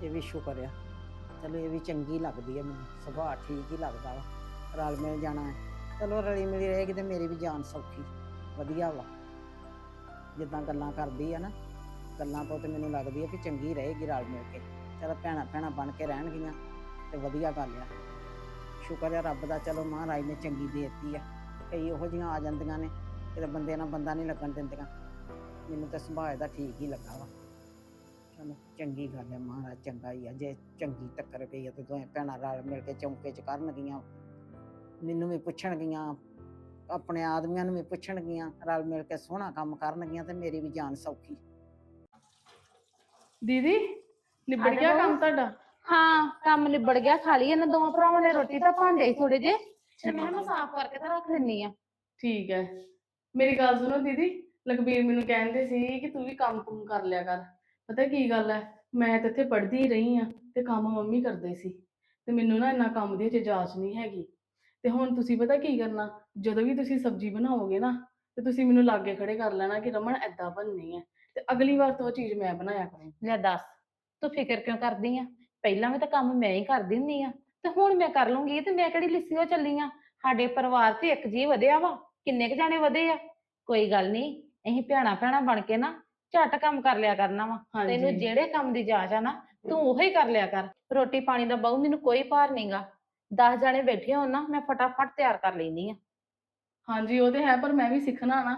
ਇਹ ਵੀ ਸ਼ੁਕਰ ਆ ਚਲੋ ਇਹ ਵੀ ਚੰਗੀ ਲੱਗਦੀ ਹੈ ਮੈਨੂੰ, ਸੁਭਾਅ ਠੀਕ ਹੀ ਲੱਗਦਾ ਵਾ, ਰਲ ਮਿਲ ਜਾਣਾ ਹੈ। ਚਲੋ ਰਲੀ ਮਿਲੀ ਰਹੇਗੀ ਤੇ ਮੇਰੀ ਵੀ ਜਾਨ ਸੌਖੀ, ਵਧੀਆ ਵਾ। ਜਿੱਦਾਂ ਗੱਲਾਂ ਕਰਦੀ ਆ ਨਾ, ਗੱਲਾਂ ਤੋਂ ਤੇ ਮੈਨੂੰ ਲੱਗਦੀ ਆ ਕਿ ਚੰਗੀ ਰਹੇਗੀ ਰਲ ਮਿਲ ਕੇ। ਚਲੋ ਭੈਣਾਂ ਭੈਣਾਂ ਬਣ ਕੇ ਰਹਿਣਗੀਆਂ, ਤੇ ਵਧੀਆ ਗੱਲ ਆ। ਸ਼ੁਕਰ ਆ ਰੱਬ ਦਾ, ਚਲੋ ਮਹਾਰਾਜ ਨੇ ਚੰਗੀ ਦੇ ਦਿੱਤੀ ਆ। ਕਈ ਉਹੋ ਜਿਹੀਆਂ ਆ ਜਾਂਦੀਆਂ ਨੇ, ਕਿਤੇ ਬੰਦੇ ਨਾਲ ਬੰਦਾ ਨਹੀਂ ਲੱਗਣ ਦਿੰਦੀਆਂ। ਮੈਨੂੰ ਤਾਂ ਸੁਭਾਅ ਦਾ ਠੀਕ ਹੀ ਲੱਗਾ ਵਾ। ਚਲੋ ਚੰਗੀ ਗੱਲ ਹੈ ਮਹਾਰਾਜ ਚੰਗਾ ਹੀ ਆ ਜੇ ਚੰਗੀ ਟੱਕਰ ਗਈ ਆ ਤੇ ਦੋਵੇਂ ਭੈਣਾਂ ਰਲ ਮਿਲ ਕੇ ਚੌਂਕੇ ਚ ਕਰਨਗੀਆਂ। ਮੈਨੂੰ ਵੀ ਪੁੱਛਣਗੀਆਂ ਆਪਣੇ ਆਦਮੀਆਂ ਨੂੰ ਵੀ ਪੁੱਛਣਗੀਆਂ ਰਲ ਮਿਲ ਕੇ ਸੋਹਣਾ ਕੰਮ ਕਰਨਗੀਆਂ ਤੇ ਮੇਰੀ ਵੀ ਜਾਨ ਸੌਖੀ। ਦੀਦੀ ਨਿਬੜ ਗਿਆ। ਕੰਮ ਤੁਹਾਡਾ? ਹਾਂ ਕੰਮ ਨਿਬੜ ਗਿਆ ਖਾ ਲਈ ਇਹਨਾਂ ਦੋਵਾਂ ਭਰਾਵਾਂ ਨੇ ਰੋਟੀ ਤਾਂ ਭਾਂਡੇ ਥੋੜੇ ਜੇ ਤੇ ਮੈਂ ਮੈਂ ਸਾਫ਼ ਕਰਕੇ ਤਾਂ ਰੱਖ ਦਿੰਨੀ ਆ। ਠੀਕ ਹੈ ਮੇਰੀ ਗੱਲ ਸੁਣੋ ਦੀਦੀ ਲਖਬੀਰ ਮੈਨੂੰ ਕਹਿੰਦੇ ਸੀ ਕਿ ਤੂੰ ਵੀ ਕੰਮ ਕੁਮ ਕਰ ਲਿਆ ਕਰ। ਪਤਾ ਕੀ ਗੱਲ ਹੈ ਮੈਂ ਤਾਂ ਇੱਥੇ ਪੜ੍ਹਦੀ ਰਹੀ ਆ ਤੇ ਕੰਮ ਮੰਮੀ ਕਰਦੇ ਸੀ ਤੇ ਮੈਨੂੰ ਨਾ ਇੰਨਾ ਕੰਮ ਦੀ ਅਜੇ ਜਾਚ ਨਹੀਂ ਹੈਗੀ। ਤੇ ਹੁਣ ਤੁਸੀਂ ਪਤਾ ਕੀ ਕਰਨਾ? ਜਦੋਂ ਵੀ ਤੁਸੀਂ ਸਬਜ਼ੀ ਬਣਾਓਗੇ ਨਾ ਤੇ ਤੁਸੀਂ ਮੈਨੂੰ ਲਾਗੇ ਖੜੇ ਕਰ ਲੈਣਾ ਕਿ ਰਮਨ ਐਦਾਂ ਬਣਨੀ ਹੈ ਤੇ ਅਗਲੀ ਵਾਰ ਤੋਂ ਉਹ ਚੀਜ਼ ਮੈਂ ਬਣਾਇਆ ਕਰਾਂ ਲੈ ਦੱਸ, ਤੂੰ ਫਿਕਰ ਕਿਉਂ ਕਰਦੀ ਆ? ਪਹਿਲਾਂ ਵੀ ਤਾਂ ਕੰਮ ਮੈਂ ਹੀ ਕਰਦੀ ਹੁੰਦੀ ਆ ਤੇ ਹੁਣ ਮੈਂ ਕਰ ਲੂੰਗੀ ਤੇ ਮੈਂ ਕਿਹੜੀ ਲਿੱਸੀਓ ਚੱਲੀ ਆ? ਸਾਡੇ ਪਰਿਵਾਰ 'ਚ ਇੱਕ ਜੀ ਵਧਿਆ ਵਾ, ਕਿੰਨੇ ਕ ਜਾਣੇ ਵਧੇ ਆ? ਕੋਈ ਗੱਲ ਨਹੀਂ, ਅਸੀਂ ਭੈਣਾ ਭੈਣਾ ਬਣ ਕੇ ਨਾ ਝੱਟ ਕੰਮ ਕਰ ਲਿਆ ਕਰਨਾ ਵਾ। ਤੈਨੂੰ ਜਿਹੜੇ ਕੰਮ ਦੀ ਜਾਚ ਆ ਨਾ ਤੂੰ ਉਹੀ ਕਰ ਲਿਆ ਕਰ। ਰੋਟੀ ਪਾਣੀ ਦਾ ਬਹੁ ਮੈਨੂੰ ਕੋਈ ਭਾਰ ਨਹੀਂਗਾ 10 ਜਾਣੇ ਬੈਠੇ ਹੋਣ ਨਾ ਮੈਂ ਫਟਾਫਟ ਤਿਆਰ ਕਰ ਲੈਂਦੀ ਆ। ਹਾਂਜੀ ਉਹ ਤੇ ਹੈ ਪਰ ਮੈਂ ਵੀ ਸਿੱਖਣਾ ਨਾ।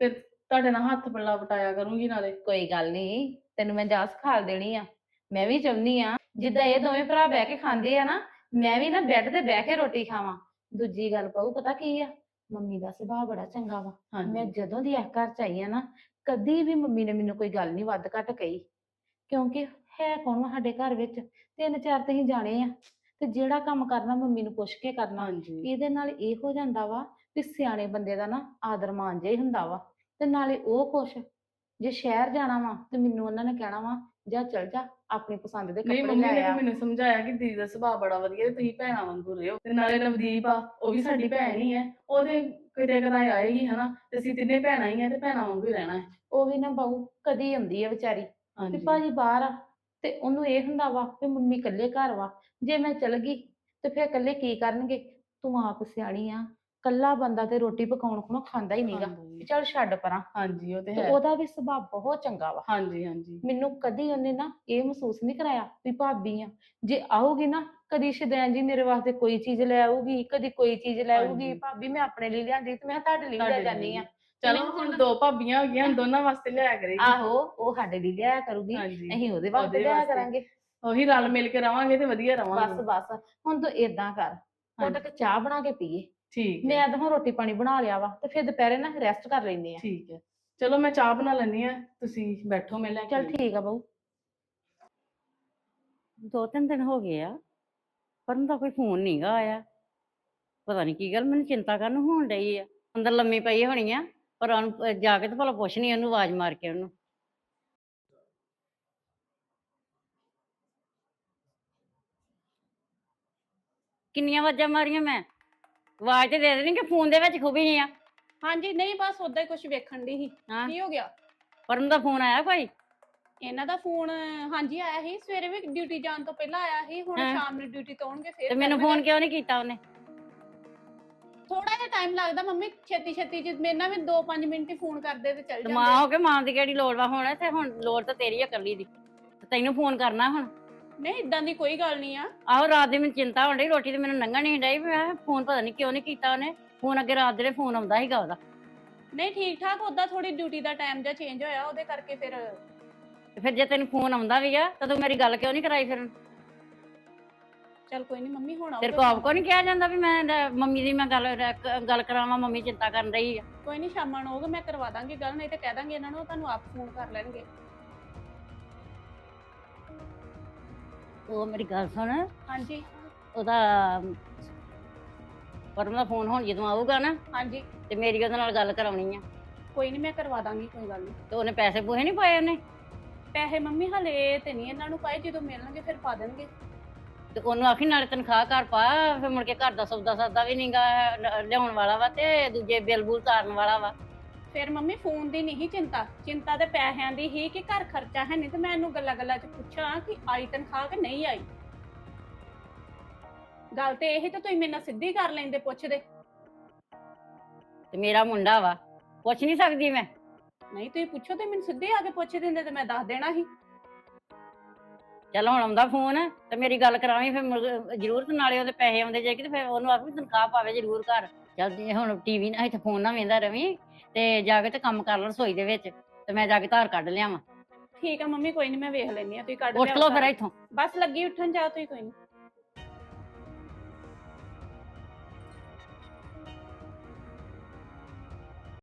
ਫਿਰ ਤੁਹਾਡੇ ਨਾਲ ਹੱਥ ਪੱਲਾ ਵਟਾਇਆ ਕਰੂੰਗੀ ਨਾਲੇ। ਕੋਈ ਗੱਲ ਨਹੀਂ ਤੈਨੂੰ ਮੈਂ ਜਾ ਸਿਖਾ ਦੇਣੀ ਆ। ਮੈਂ ਵੀ ਚਾਹੁੰਦੀ ਆ ਜਿੱਦਾਂ ਇਹ ਦੋਵੇਂ ਭਰਾ ਬਹਿ ਕੇ ਖਾਂਦੇ ਆ ਨਾ ਮੈਂ ਵੀ ਨਾ ਬੈੱਡ ਤੇ ਬਹਿ ਕੇ ਰੋਟੀ ਖਾਵਾਂ। ਦੂਜੀ ਗੱਲ ਪਾਉ ਪਤਾ ਕੀ ਆ? ਮੰਮੀ ਦਾ ਸੁਭਾਅ ਬੜਾ ਚੰਗਾ ਵਾ। ਮੈਂ ਹਾਂਜੀ ਜਦੋਂ ਦੀ ਇਸ ਘਰ ਚ ਆਈ ਆ ਨਾ ਕਦੀ ਵੀ ਮੰਮੀ ਨੇ ਮੈਨੂੰ ਕੋਈ ਗੱਲ ਨਹੀਂ ਵੱਧ ਘੱਟ ਕਹੀ। ਕਿਉਂਕਿ ਹੈ ਕੌਣ ਵਾ ਸਾਡੇ ਘਰ ਵਿੱਚ? ਤਿੰਨ ਚਾਰ ਤੇ ਹੀ ਜਾਣੇ ਆ। ਤੇ ਜਿਹੜਾ ਕੰਮ ਕਰਨਾ ਮੰਮੀ ਨੂੰ ਪੁੱਛ ਕੇ ਕਰਨਾ ਹਾਂਜੀ। ਇਹਦੇ ਨਾਲ ਇਹ ਹੋ ਜਾਂਦਾ ਵਾ ਵੀ ਸਿਆਣੇ ਬੰਦੇ ਦਾ ਨਾ ਆਦਰ ਮਾਨ ਜਿਹਾ ਹੀ ਹੁੰਦਾ ਵਾ। ਤੇ ਨਾਲੇ ਉਹ ਖੁਸ਼ ਜੇ ਸ਼ਹਿਰ ਜਾਣਾ ਵਾ ਤੇ ਮੈਨੂੰ ਉਹਨਾਂ ਨੇ ਕਹਿਣਾ ਵਾ ਜਾ ਚਲ ਜਾ ਆਪਣੀ ਪਸੰਦ ਦੇ ਨਹੀਂ ਕੱਪੜੇ ਮੰਮੀ ਲੈ ਨੇ ਆ। ਵੀ ਮੈਨੂੰ ਸਮਝਾਇਆ ਕਿ ਦੀਦੀ ਦਾ ਸੁਭਾਅ ਬੜਾ ਵਧੀਆ ਤੇ ਤੁਸੀਂ ਭੈਣਾਂ ਵਾਂਗੂ ਰਹੋ ਤੇ ਨਾਲੇ ਨਵਦੀਪ ਆ ਉਹ ਵੀ ਸਾਡੀ ਭੈਣ ਹੀ ਹੈ। ਉਹਦੇ ਕਿਤੇ ਕਦਾਈ ਆਏਗੀ ਹਨਾ? ਤੇ ਅਸੀਂ ਤਿੰਨੇ ਭੈਣਾਂ ਹੀ ਆ ਤੇ ਭੈਣਾਂ ਵਾਂਗੂ ਹੀ ਰਹਿਣਾ ਹੈ। ਉਹ ਵੀ ਨਾ ਬਹੂ ਕਦੀ ਆਉਂਦੀ ਆ ਵਿਚਾਰੀ ਵੀ ਹਾਂਜੀ। ਭਾਜੀ ਬਾਹਰ ਆ ਤੇ ਉਹਨੂੰ ਇਹ ਹੁੰਦਾ ਵਾ ਵੀ ਮੰਮੀ ਇਕੱਲੇ ਘਰ ਵਾ ਜੇ ਮੈਂ ਚਲ ਗਈ ਤੇ ਫਿਰ ਇਕੱਲੇ ਕੀ ਕਰਨਗੇ? ਤੂੰ ਆਪ ਸਿਆਣੀ ਆ ਕੱਲਾ ਬੰਦਾ ਤੇ ਰੋਟੀ ਪਕਾਉਣ ਕੋਲੋਂ ਖਾਂਦਾ ਹੀ ਨਹੀਂਗਾ। ਹਾਂਜੀ ਚੱਲ ਛੱਡ ਪਰਾਂ। ਹਾਂਜੀ ਉਹ ਤੇ ਤੇ ਹੈ। ਉਹਦਾ ਵੀ ਸੁਭਾਅ ਬਹੁਤ ਚੰਗਾ ਵਾ। ਹਾਂਜੀ ਹਾਂਜੀ। ਮੈਨੂੰ ਕਦੀ ਉਹਨੇ ਨਾ ਇਹ ਮਹਿਸੂਸ ਨਹੀਂ ਕਰਾਇਆ ਵੀ ਭਾਬੀ ਆ। ਜੇ ਆਊਗੀ ਨਾ ਕਦੀ ਸ਼ਦੈਨ ਜੀ ਮੇਰੇ ਵਾਸਤੇ ਕੋਈ ਚੀਜ਼ ਲੈ ਆਊਗੀ ਕਦੀ ਕੋਈ ਚੀਜ਼ ਲੈ ਆਊਗੀ ਹਾਂਜੀ। ਭਾਬੀ ਮੈਂ ਆਪਣੇ ਲਈ ਲਿਆਂਦੀ ਤੇ ਮੈਂ ਤੁਹਾਡੇ ਲਈ ਵੀ ਲੈ ਤੁਹਾਡੇ ਜਾਨੀ ਆ। ਚਲੋ ਹੁਣ ਦੋ ਭਾਬੀਆਂ ਹੋ ਗਈਆਂ ਹੁਣ ਦੋਨਾਂ ਵਾਸਤੇ ਲਿਆ ਕਰੇਗੀ ਆਹੋ ਉਹ ਸਾਡੇ ਲਈ ਲਿਆਇਆ ਕਰੂਗੀ। ਹਾਂਜੀ। ਅਸੀਂ ਉਹਦੇ ਵਾਸਤੇ ਉਹਦੇ ਵਾਸਤੇ। ਕਰਾਂਗੇ। ਉਹੀ ਰਲ ਮਿਲ ਕੇ ਰਵਾਂਗੇ ਤੇ ਵਧੀਆ ਬਸ ਰਵਾਂਗੇ। ਬਸ ਹੁਣ ਤੂੰ ਏਦਾਂ ਕਰ। ਕੇ ਚਾਹ ਬਣਾ ਕੇ ਪੀਏ। ਠੀਕ ਹੈ। ਮੈਂ ਤਾਂ ਹੁਣ ਰੋਟੀ ਪਾਣੀ ਬਣਾ ਲਿਆ ਵਾ ਤੇ ਫਿਰ ਦੁਪਹਿਰੇ ਨਾ ਰੈਸਟ ਕਰ ਲੈਂਦੇ ਆ। ਠੀਕ ਹੈ। ਚਲੋ ਮੈਂ ਚਾਹ ਬਣਾ ਲੈਣੀ ਆ ਤੁਸੀਂ ਬੈਠੋ ਮੈਂ ਲੈ ਕੇ ਚੱਲ। ਠੀਕ ਆ ਬਹੂ ਦੋ ਤਿੰਨ ਦਿਨ ਹੋ ਗਏ ਆ ਪਰ ਉਹਦਾ ਕੋਈ ਫੋਨ ਨਹੀਂਗਾ ਆਇਆ। ਪਤਾ ਨਹੀਂ ਕੀ ਗੱਲ ਮੈਨੂੰ ਚਿੰਤਾ ਕਰਨ ਹੋਣ ਡਈ ਆ। ਅੰਦਰ ਲੰਮੀ ਪਈ ਹੋਣੀ ਆ ਪਰ ਉਹਨੂੰ ਜਾ ਕੇ ਤੇ ਭਲਾ ਪੁੱਛਣੀ ਉਹਨੂੰ ਆਵਾਜ਼ ਮਾਰ ਕੇ ਉਹਨੂੰ। ਕਿੰਨੀਆਂ ਵਾਜਾਂ ਮਾਰੀਆਂ ਮੈਂ? ਆਵਾਜ਼ ਤੇ ਦੇ ਦੇਣੀ ਕਿ ਫੋਨ ਦੇ ਵਿੱਚ ਖੁਬੀ ਨਹੀਂ ਆ। ਹਾਂਜੀ ਨਹੀਂ ਬਸ ਉਦਾਂ ਹੀ ਕੁਝ ਵੇਖਣ ਦੀ ਸੀ। ਹਾਂ। ਕੀ ਹੋ ਗਿਆ? ਪਰਮ ਦਾ ਫੋਨ ਆਇਆ ਕੋਈ? ਇਹਨਾਂ ਦਾ ਫੋਨ ਹਾਂਜੀ ਆਇਆ ਸੀ। ਸਵੇਰੇ ਵੀ ਡਿਊਟੀ ਜਾਣ ਤੋਂ ਪਹਿਲਾਂ ਆਇਆ ਸੀ। ਹੁਣ ਹਾਂ। ਸ਼ਾਮ ਨੂੰ ਡਿਊਟੀ ਤੋਂ ਆਉਣਗੇ ਤੇ ਫਿਰ ਮੈਨੂੰ ਫੋਨ ਕਿਉਂ ਨਹੀਂ ਕੀਤਾ ਉਹਨੇ? ਥੋੜਾ ਜਿਹਾ ਟਾਈਮ ਲੱਗਦਾ ਮੰਮੀ ਛੇਤੀ ਛੇਤੀ ਜਿ ਮੇਰੇ ਨਾਲ ਵੀ 2-5 ਮਿੰਟ ਹੀ ਫੋਨ ਕਰਦੇ ਤੇ ਚੱਲ ਤੇ ਮਾਂ ਜਾਂਦੇ। ਹੋ ਕੇ ਮਾਂ ਦੀ ਕਿਹੜੀ ਲੋੜ ਵਾ? ਹੁਣ ਤੇ ਹੁਣ ਲੋੜ ਤਾਂ ਤੇਰੀ ਆ ਇਕੱਲੀ ਦੀ। ਤੇ ਤੈਨੂੰ ਫੋਨ ਕਰਨਾ ਹੁਣ। ਨਹੀਂ ਇਦਾਂ ਦੀ ਕੋਈ ਗੱਲ ਨਹੀਂ ਆ। ਆਹੋ ਰਾਤ ਦੀ ਮੈਨੂੰ ਚਿੰਤਾ ਹੋਣ ਡਈ ਰੋਟੀ ਤੇ ਮੈਨੂੰ ਲੰਘਣ ਨਹੀਂ ਡਈ ਮੈਂ ਫੋਨ ਪਤਾ ਨਹੀਂ ਕਿਉਂ ਨਹੀਂ ਕੀਤਾ ਉਹਨੇ ਫੋਨ ਅੱਗੇ ਰਾਤ ਦੇ ਫੋਨ ਆਉਂਦਾ ਸੀਗਾ ਉਹਦਾ। ਨਹੀਂ ਠੀਕ ਠਾਕ ਉਦਾਂ ਥੋੜੀ ਡਿਊਟੀ ਦਾ ਟਾਈਮ ਜਿਹਾ ਚੇਂਜ ਹੋਇਆ ਉਹਦੇ ਕਰਕੇ ਫਿਰ ਤੇ ਫਿਰ ਜੇ ਤੈਨੂੰ ਫੋਨ ਆਉਂਦਾ ਵੀ ਆ ਤਾਂ ਤੂੰ ਮੇਰੀ ਗੱਲ ਕਿਉਂ ਨਹੀਂ ਕਰਾਈ ਫਿਰ? ਚੱਲ ਕੋਈ ਨਹੀਂ ਮੰਮੀ ਹੁਣ ਤੇਰੇ ਕੋ ਆਪ ਕੋ ਨਹੀਂ ਕਿਹਾ ਜਾਂਦਾ ਵੀ ਮੈਂ ਮੰਮੀ ਦੀ ਮੈਂ ਗੱਲ ਰ- ਗੱਲ ਕਰਾਵਾਂ ਮੰਮੀ ਚਿੰਤਾ ਕਰਨ ਰਹੀ ਆ? ਕੋਈ ਨਹੀਂ ਸ਼ਾਮਾਂ ਨੂੰ ਆਊਗਾ ਮੈਂ ਕਰਵਾ ਦਾਂਗੀ ਗੱਲ ਨਹੀਂ ਤੇ ਕਹਿ ਦਾਂਗੀ ਇਹਨਾਂ ਨੂੰ ਤੁਹਾਨੂੰ ਆਪ ਫੋਨ ਕਰ ਲੈਣਗੇ। ਉਹ ਮੇਰੀ ਗੱਲ ਸੁਣ। ਹਾਂਜੀ। ਉਹਦਾ ਪਰਮ ਦਾ ਫੋਨ ਹੁਣ ਜਦੋਂ ਆਊਗਾ ਨਾ ਹਾਂਜੀ। ਤੇ ਮੇਰੀ ਉਹਦੇ ਨਾਲ ਗੱਲ ਕਰਾਉਣੀ ਆ। ਕੋਈ ਨਹੀਂ ਮੈਂ ਕਰਵਾ ਦਾਂਗੀ ਕੋਈ ਗੱਲ ਨਹੀਂ ਤੇ ਉਹਨੇ ਪੈਸੇ ਪੂਹੇ ਨਹੀਂ ਪਾਏ ਉਹਨੇ? ਪੈਸੇ ਮੰਮੀ ਹਲੇ ਤੇ ਨਹੀਂ ਇਹਨਾਂ ਨੂੰ ਪਾਏ ਜਦੋਂ ਮਿਲਣਗੇ ਫਿਰ ਪਾ ਦੇਣਗੇ। ਤੇ ਉਹਨੂੰ ਆਖੀ ਨਾਲੇ ਤਨਖਾਹ ਘਰ ਪਾ ਫਿਰ ਮੁੜ ਕੇ ਘਰ ਦਾ ਸੌਦਾ ਸਾਦਾ ਵੀ ਨਹੀਂਗਾ ਲਿਆਉਣ ਵਾਲਾ ਵਾ ਤੇ ਦੂਜੇ ਬਿੱਲ ਬੁਲ ਤਾਰਨ ਵਾਲਾ ਵਾ। ਫਿਰ ਮੰਮੀ ਫੋਨ ਦੀ ਨਹੀਂ ਚਿੰਤਾ। ਚਿੰਤਾ ਤੇ ਪੈਸਿਆਂ ਦੀ ਹੀ ਕਿ ਘਰ ਖਰਚਾ ਹੈ ਨਹੀਂ ਤੇ ਮੈਂ ਇਹਨੂੰ ਗੱਲਾਂ ਗੱਲਾਂ 'ਚ ਪੁੱਛਾਂ ਕਿ ਆਈ ਤਨਖਾਹ ਕਿ ਨਹੀਂ ਆਈ। ਗੱਲ ਤੇ ਇਹ ਤਾਂ ਤੁਸੀਂ ਮੇਰੇ ਨਾਲ ਸਿੱਧੀ ਕਰ ਲੈਂਦੇ ਪੁੱਛਦੇ। ਤੇ ਮੇਰਾ ਮੁੰਡਾ ਵਾ। ਪੁੱਛ ਨਹੀਂ ਸਕਦੀ ਮੈਂ। ਨਹੀਂ ਤੁਸੀਂ ਪੁੱਛੋ ਤੇ ਮੈਨੂੰ ਸਿੱਧੇ ਆ ਕੇ ਪੁੱਛ ਦਿੰਦੇ ਤੇ ਮੈਂ ਦੱਸ ਦੇਣਾ ਸੀ। ਚੱਲ ਹੁਣ ਆਉਂਦਾ ਫੋਨ ਤੇ ਮੇਰੀ ਗੱਲ ਕਰਾਵੀਂ ਫਿਰ ਮੁੜ- ਜ਼ਰੂਰ ਤੇ ਨਾਲੇ ਉਹਦੇ ਪੈਸੇ ਆਉਂਦੇ ਜੇ ਕਿ ਤੇ ਫਿਰ ਉਹਨੂੰ ਆਖ ਵੀ ਤਨਖਾਹ ਪਾਵੇ ਜ਼ਰੂਰ ਘਰ। ਚੱਲ ਜੇ ਹੁਣ ਟੀਵੀ ਨਾ ਇੱਥੇ ਫੋਨ ਨਾ ਵੇਂਦਾ ਰਵੀ ਤੇ ਜਾ ਕੇ ਤੇ ਕੰਮ ਕਰ ਲੈ ਰਸੋਈ ਦੇ ਵਿੱਚ ਤੇ ਮੈਂ ਜਾ ਕੇ ਧਾਰ ਕੱਢ ਲਿਆਵਾਂ। ਠੀਕ ਆ ਮੰਮੀ ਕੋਈ ਨਹੀਂ ਮੈਂ ਵੇਖ ਲੈਣੀ ਆ ਤੁਸੀਂ ਕੱਢ ਉੱਠ ਲਿਆਓ ਲਓ ਫਿਰ ਸਾਰਾ। ਇੱਥੋਂ। ਬਸ ਲੱਗੀ ਉੱਠਣ ਜਾ ਤੁਸੀਂ ਕੋਈ ਨਹੀਂ